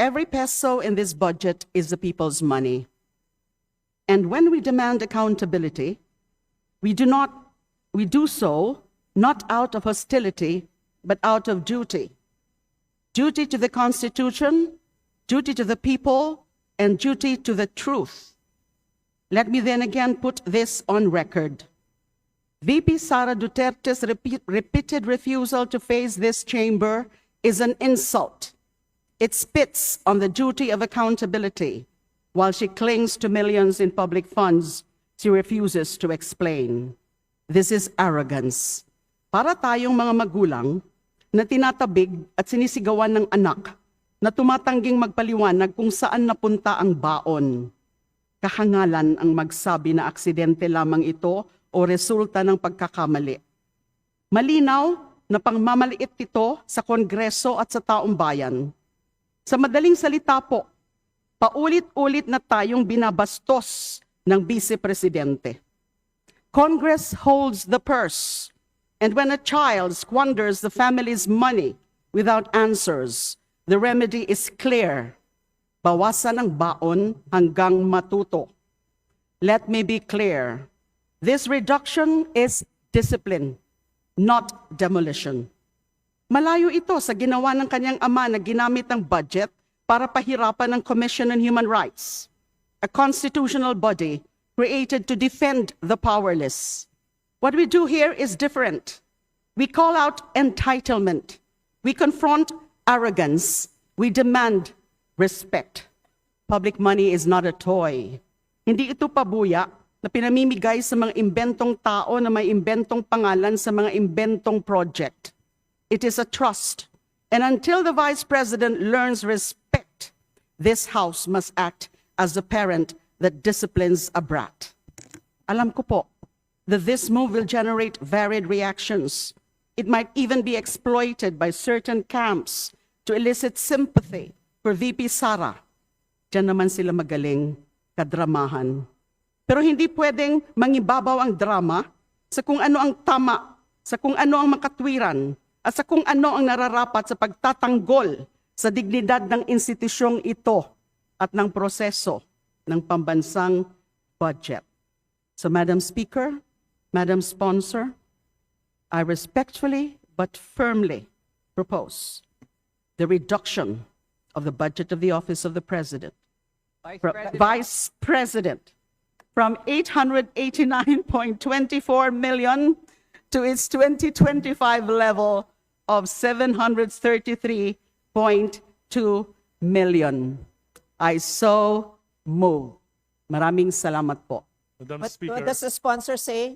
Every peso in this budget is the people's money. And when we demand accountability, we do not we do so not out of hostility, but out of duty. Duty to the Constitution, duty to the people, and duty to the truth. Let me then again put this on record. VP Sara Duterte's repeat, repeated refusal to face this chamber is an insult. It spits on the duty of accountability. While she clings to millions in public funds, she refuses to explain. This is arrogance. Para tayong mga magulang na tinatabig at sinisigawan ng anak na tumatangging magpaliwanag kung saan napunta ang baon. Kahangalan ang magsabi na aksidente lamang ito o resulta ng pagkakamali. Malinaw na pangmamaliit ito sa Kongreso at sa taong bayan. Sa madaling salita po, paulit-ulit na tayong binabastos ng Vice Presidente. Congress holds the purse, and when a child squanders the family's money without answers, the remedy is clear. Bawasan ang baon hanggang matuto. Let me be clear. This reduction is discipline, not demolition. Malayo ito sa ginawa ng kanyang ama na ginamit ang budget para pahirapan ang Commission on Human Rights, a constitutional body created to defend the powerless. What we do here is different. We call out entitlement. We confront arrogance. We demand respect. Public money is not a toy. Hindi ito pabuya na pinamimigay sa mga imbentong tao na may imbentong pangalan sa mga imbentong project. It is a trust. And until the Vice President learns respect, this House must act as the parent that disciplines a brat. Alam ko po that this move will generate varied reactions. It might even be exploited by certain camps to elicit sympathy for VP Sara. Diyan naman sila magaling, kadramahan. Pero hindi pwedeng mangibabaw ang drama sa kung ano ang tama, sa kung ano ang makatwiran, at sa kung ano ang nararapat sa pagtatanggol sa dignidad ng institusyong ito at ng proseso ng pambansang budget. So, Madam Speaker, Madam Sponsor, I respectfully but firmly propose the reduction of the budget of the Office of the President. Vice Pro- President. Vice President from 889.24 million to its 2025 level of 733.2 million. I so move. Maraming salamat po. Madam What, Speaker. what does the sponsor say?